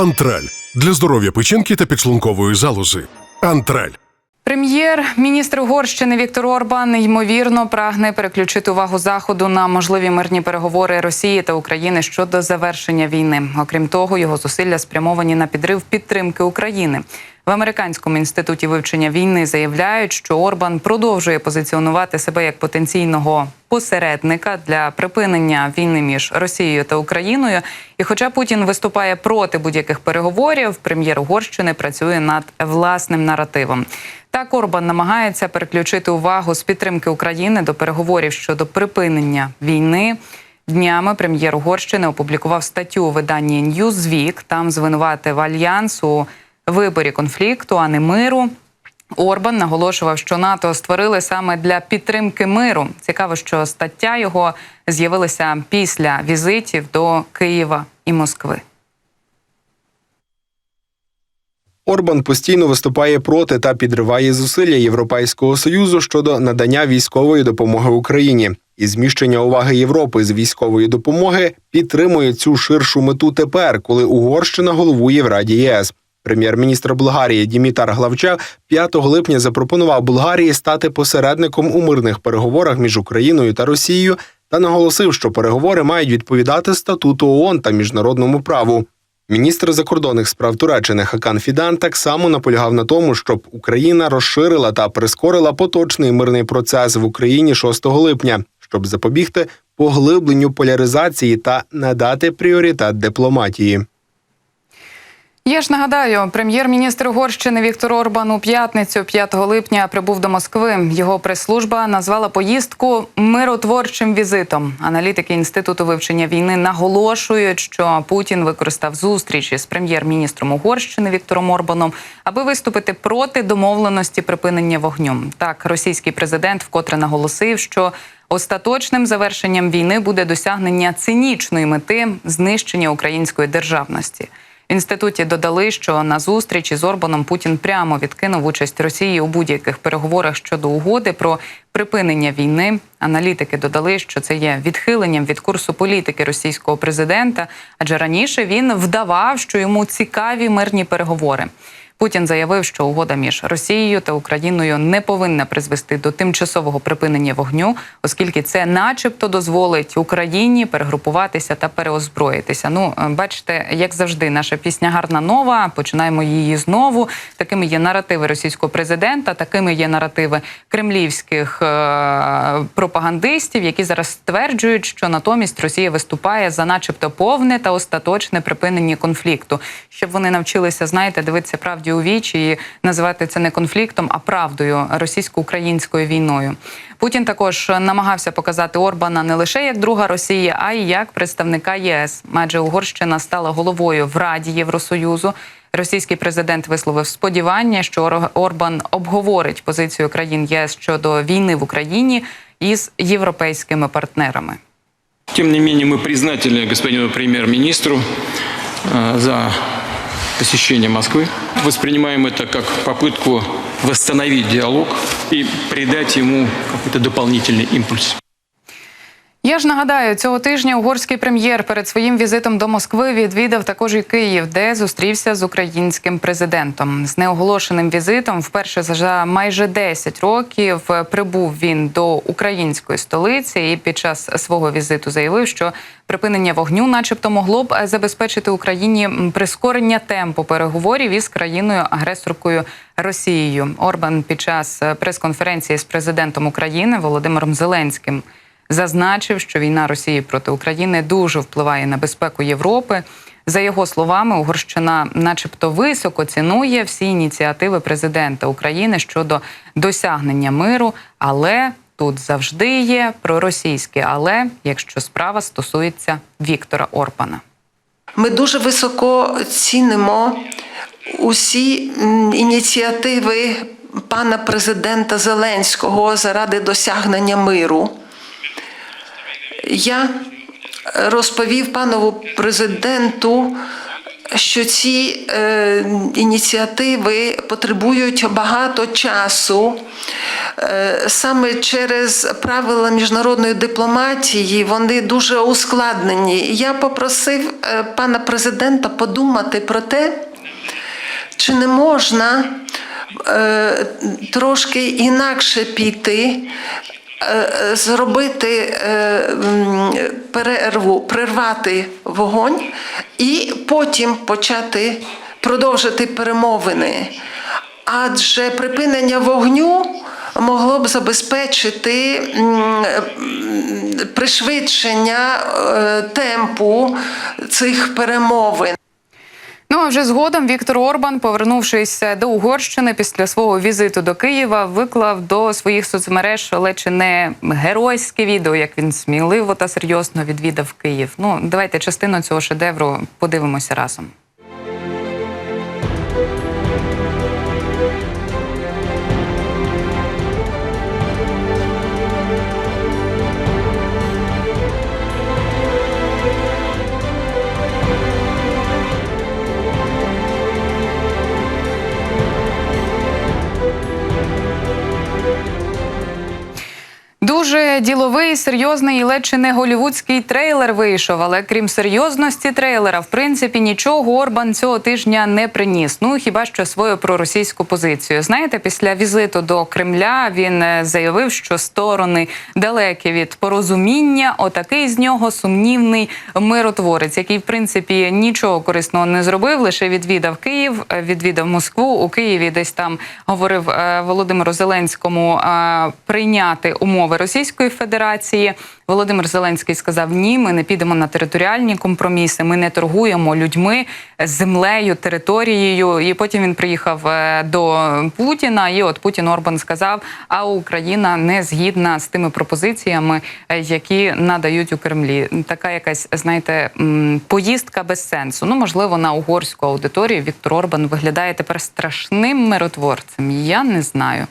Антраль для здоров'я печінки та підшлункової залози. Антраль. Прем'єр-міністр Угорщини Віктор Орбан ймовірно прагне переключити увагу заходу на можливі мирні переговори Росії та України щодо завершення війни. Окрім того, його зусилля спрямовані на підрив підтримки України. В американському інституті вивчення війни заявляють, що Орбан продовжує позиціонувати себе як потенційного посередника для припинення війни між Росією та Україною. І, хоча Путін виступає проти будь-яких переговорів, прем'єр Угорщини працює над власним наративом. Так Орбан намагається переключити увагу з підтримки України до переговорів щодо припинення війни. Днями прем'єр Угорщини опублікував статтю у виданні Newsweek. Там звинуватив альянс у виборі конфлікту, а не миру. Орбан наголошував, що НАТО створили саме для підтримки миру. Цікаво, що стаття його з'явилася після візитів до Києва і Москви. Орбан постійно виступає проти та підриває зусилля Європейського союзу щодо надання військової допомоги Україні. І зміщення уваги Європи з військової допомоги підтримує цю ширшу мету тепер, коли Угорщина головує в Раді ЄС. Прем'єр-міністр Болгарії Дімітар Главчев 5 липня запропонував Болгарії стати посередником у мирних переговорах між Україною та Росією та наголосив, що переговори мають відповідати статуту ООН та міжнародному праву. Міністр закордонних справ Туреччини Хакан Фідан так само наполягав на тому, щоб Україна розширила та прискорила поточний мирний процес в Україні 6 липня, щоб запобігти поглибленню поляризації та надати пріоритет дипломатії. Я ж нагадаю, прем'єр-міністр Угорщини Віктор Орбан у п'ятницю, 5 липня, прибув до Москви. Його прес-служба назвала поїздку миротворчим візитом. Аналітики інституту вивчення війни наголошують, що Путін використав зустріч із прем'єр-міністром Угорщини Віктором Орбаном, аби виступити проти домовленості припинення вогню. Так, російський президент вкотре наголосив, що Остаточним завершенням війни буде досягнення цинічної мети знищення української державності. В інституті додали, що на зустрічі з Орбаном Путін прямо відкинув участь Росії у будь-яких переговорах щодо угоди про припинення війни. Аналітики додали, що це є відхиленням від курсу політики російського президента, адже раніше він вдавав, що йому цікаві мирні переговори. Путін заявив, що угода між Росією та Україною не повинна призвести до тимчасового припинення вогню, оскільки це, начебто, дозволить Україні перегрупуватися та переозброїтися. Ну, е, бачите, як завжди, наша пісня гарна нова. Починаємо її знову. Такими є наративи російського президента, такими є наративи кремлівських е- пропагандистів, які зараз стверджують, що натомість Росія виступає за, начебто, повне та остаточне припинення конфлікту, щоб вони навчилися, знаєте, дивитися правді у вічі і називати це не конфліктом, а правдою російсько-українською війною. Путін також намагався показати Орбана не лише як друга Росії, а й як представника ЄС. Адже Угорщина стала головою в Раді Євросоюзу. Російський президент висловив сподівання, що Ор- Орбан обговорить позицію країн ЄС щодо війни в Україні із європейськими партнерами. Тем не менее, мы признательны господину премьер-министру э, за посещение Москвы. Воспринимаем это как попытку восстановить диалог и придать ему какой-то дополнительный импульс. Я ж нагадаю, цього тижня угорський прем'єр перед своїм візитом до Москви відвідав також і Київ, де зустрівся з українським президентом. З неоголошеним візитом вперше за майже 10 років прибув він до української столиці і під час свого візиту заявив, що припинення вогню, начебто, могло б забезпечити Україні прискорення темпу переговорів із країною-агресоркою Росією. Орбан під час прес-конференції з президентом України Володимиром Зеленським зазначив, що війна Росії проти України дуже впливає на безпеку Європи. За його словами, Угорщина, начебто, високо цінує всі ініціативи президента України щодо досягнення миру, але тут завжди є проросійське але, якщо справа стосується Віктора Орбана. Ми дуже високо цінимо усі ініціативи пана президента Зеленського заради досягнення миру. Я розповів панову президенту що ці е, ініціативи потребують багато часу. Е, Саме через правила міжнародної дипломатії вони дуже ускладнені. Я попросив е, пана президента подумати про те, чи не можна е, трошки інакше піти, зробити е, перерву, прервати вогонь і потім почати продовжити перемовини. Адже припинення вогню могло б забезпечити пришвидшення е, темпу цих перемовин. Ну а вже згодом Віктор Орбан, повернувшись до Угорщини після свого візиту до Києва, виклав до своїх соцмереж ледь чи не геройське відео, як він сміливо та серйозно відвідав Київ. Ну давайте частину цього шедевру подивимося разом. Дуже діловий, серйозний і ледь чи не голівудський трейлер вийшов. Але крім серйозності трейлера, в принципі, нічого Орбан цього тижня не приніс. Ну хіба що свою проросійську позицію. Знаєте, після візиту до Кремля він е, заявив, що сторони далекі від порозуміння. Отакий з нього сумнівний миротворець, який в принципі нічого корисного не зробив, лише відвідав Київ, е, відвідав Москву. У Києві десь там говорив е, Володимиру Зеленському прийняти умови Російської Федерації. Володимир Зеленський сказав: ні, ми не підемо на територіальні компроміси, ми не торгуємо людьми, землею, територією. І потім він приїхав е, до Путіна. І от Путін Орбан сказав: а Україна не згідна з тими пропозиціями, е, які надають у Кремлі. Така якась, знаєте, поїздка без сенсу. Ну, можливо, на угорську аудиторію Віктор Орбан виглядає тепер страшним миротворцем. Я не знаю.